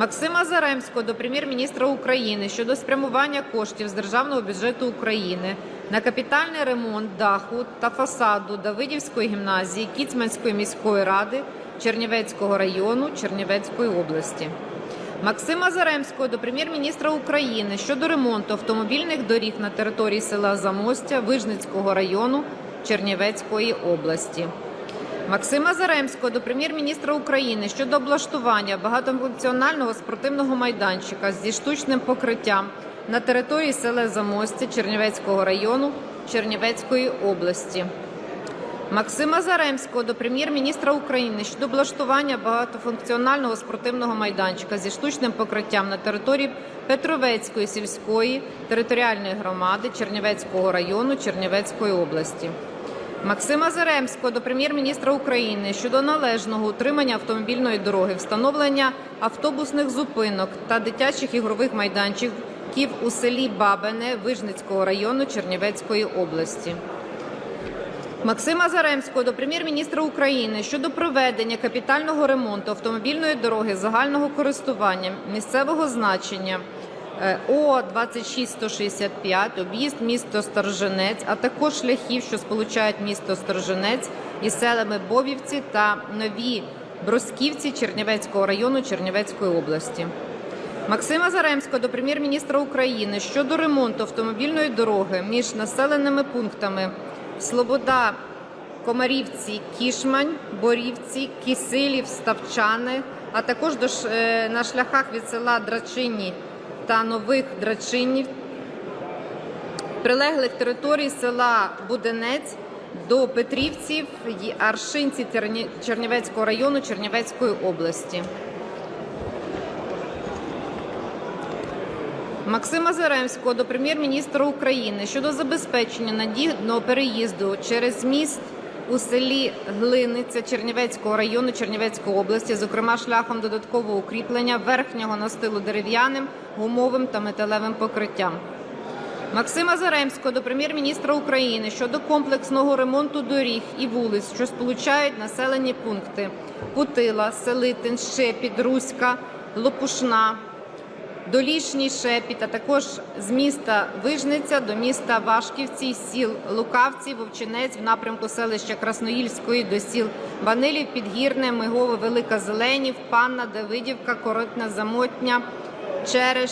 Максима Заремського до прем'єр-міністра України щодо спрямування коштів з державного бюджету України на капітальний ремонт даху та фасаду Давидівської гімназії Кіцманської міської ради Чернівецького району Чернівецької області. Максима Заремського до прем'єр-міністра України щодо ремонту автомобільних доріг на території села Замостя Вижницького району Чернівецької області. Максима Заремського до прем'єр-міністра України щодо облаштування багатофункціонального спортивного майданчика зі штучним покриттям на території села Замостя Чернівецького району Чернівецької області. Максима Заремського до прем'єр-міністра України щодо облаштування багатофункціонального спортивного майданчика зі штучним покриттям на території Петровецької сільської територіальної громади Чернівецького району Чернівецької області. Максима Заремського до прем'єр-міністра України щодо належного утримання автомобільної дороги, встановлення автобусних зупинок та дитячих ігрових майданчиків у селі Бабине Вижницького району Чернівецької області. Максима Заремського до прем'єр-міністра України щодо проведення капітального ремонту автомобільної дороги загального користування місцевого значення О 26165 об'їзд місто Сторженець, а також шляхів, що сполучають місто Сторженець із селами Бобівці та Нові Бросківці Чернівецького району Чернівецької області. Максима Заремського до прем'єр-міністра України щодо ремонту автомобільної дороги між населеними пунктами Слобода, Комарівці, Кішмань, Борівці, Кисилів, Ставчани, а також е, на шляхах від села Драчині та Нових Драчинів, прилеглих територій села Буденець до Петрівців Аршинці Чернівецького району Чернівецької області. Максима Заремського до прем'єр-міністра України щодо забезпечення надійного переїзду через міст у селі Глиниця Чернівецького району Чернівецької області, зокрема шляхом додаткового укріплення верхнього настилу дерев'яним, гумовим та металевим покриттям. Максима Заремського до прем'єр-міністра України щодо комплексного ремонту доріг і вулиць, що сполучають населені пункти Путила, Селитин, Щепіт, Руська, Лопушна, Долішній Шепіт, а також з міста Вижниця до міста Вашківці, сіл Лукавці, Вовчинець в напрямку селища Красноїльської до сіл Банилів, Підгірне, Мигове, Велика Зеленів, Панна, Давидівка, Коротна, Замотня, Череш,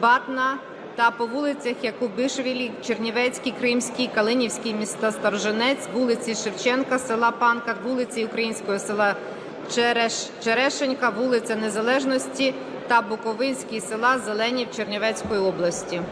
Батна та по вулицях Якубишвілі, Чернівецький, Кримський, Калинівський, міста Старожинець, вулиці Шевченка, села Панка, вулиці Українського села Череш, Черешенька, вулиця Незалежності та Буковинські села Зеленів Чернівецької області.